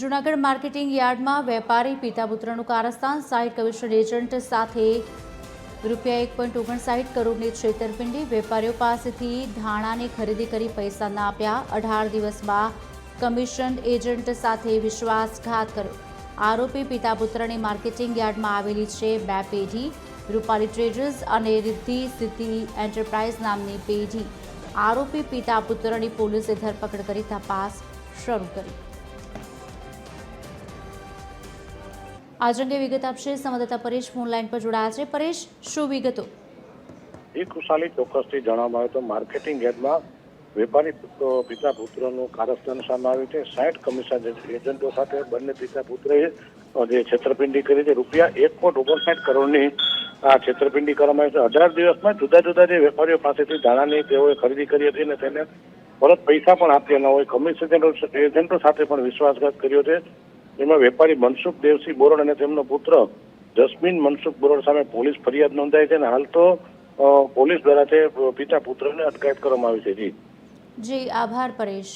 Junagadh marketing યાર્ડમાં વેપારી પિતા પુત્રનું કારસ્તાન. સાઇટ કમિશન એજન્ટ સાથે રૂપિયા એક પોઈન્ટ ઓગણસાઠ કરોડની છેતરપિંડી. વેપારીઓ પાસેથી ધાણાની ખરીદી કરી પૈસા ના આપ્યા. અઢાર દિવસમાં કમિશન એજન્ટ સાથે વિશ્વાસઘાત કર્યો. આરોપી પિતા પુત્રની માર્કેટિંગ યાર્ડમાં આવેલી છે બે પેઢી, રૂપાલી ટ્રેડર્સ અને રિદ્ધિ સિદ્ધિ એન્ટરપ્રાઇઝ નામની પેઢી. આરોપી પિતા પુત્રની પોલીસે ધરપકડ કરી તપાસ શરૂ કરી. આજ અંગે વિગત આપશે સંવાદદાતા પરેશ ફોનલાઈન પર જોડાયા છે. પરેશ, શું વિગતો? એ ખુશાલી ચોક્કસથી જણાવવામાં આવે તો માર્કેટિંગ યાર્ડમાં વેપારી પિતા પુત્રનું કારસ્તાન સામે આવ્યું છે. સાઠ કમિશન એજન્ટો સાથે બંને પિતા પુત્રએ જે છેતરપિંડી કરી છે, રૂપિયા એક પોઈન્ટ ઓગણસાઠ કરોડની આ છેતરપિંડી કરવામાં આવી છે. અઢાર દિવસમાં જુદા જુદા જે વેપારીઓ પાસેથી ધાણાની તેઓએ ખરીદી કરી હતી અને તેને પરત પૈસા પણ આપ્યા ન હોય. કમિશન એજન્ટો સાથે પણ વિશ્વાસઘાત કર્યો છે. એમાં વેપારી મનસુખ દેવસિંહ બોરડ અને તેમનો પુત્ર જસ્મીન મનસુખ બોરડ સામે પોલીસ ફરિયાદ નોંધાઈ છે અને હાલ તો પોલીસ દ્વારા તે પિતા પુત્રને અટકાયત કરવામાં આવી છે. જી. જી, આભાર પરેશ.